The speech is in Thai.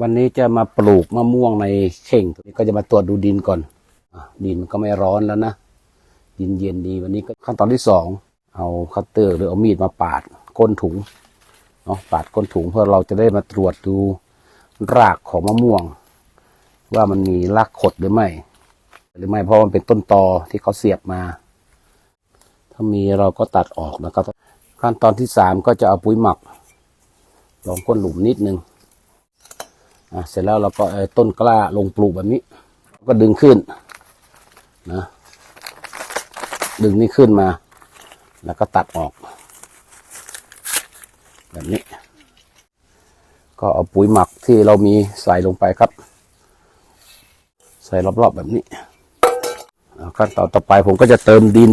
วันนี้จะมาปลูกมะม่วงในเข่งก็จะมาตรวจดูดินก่อนอดินมันก็ไม่ร้อนแล้วนะ ดินเย็นดีวันนี้ก็ขั้นตอนที่สอง เอาคัตเตอร์หรือเอามีดมาปาดก้นถุง เนาะปาดก้นถุงเพื่อเราจะได้มาตรวจดูรากของมะม่วง ว่ามันมีรากขดหรือไม่ หรือไม่เพราะมันเป็นต้นตอที่เขาเสียบมา ถ้ามีเราก็ตัดออกนะครับ ขั้นตอนที่สามก็จะเอาปุ๋ยหมักลองก้นหลุมนิดนึง เสร็จแล้วเราก็ต้นกล้าลงปลูกแบบนี้ ก็ดึงขึ้นนะดึงนี่ขึ้นมา แล้วก็ตัดออก แบบนี้ ก็เอาปุ๋ยหมักที่เรามีใส่ลงไปครับ ใส่รอบๆแบบนี้ขั้นตอนต่อไปผมก็จะเติมดิน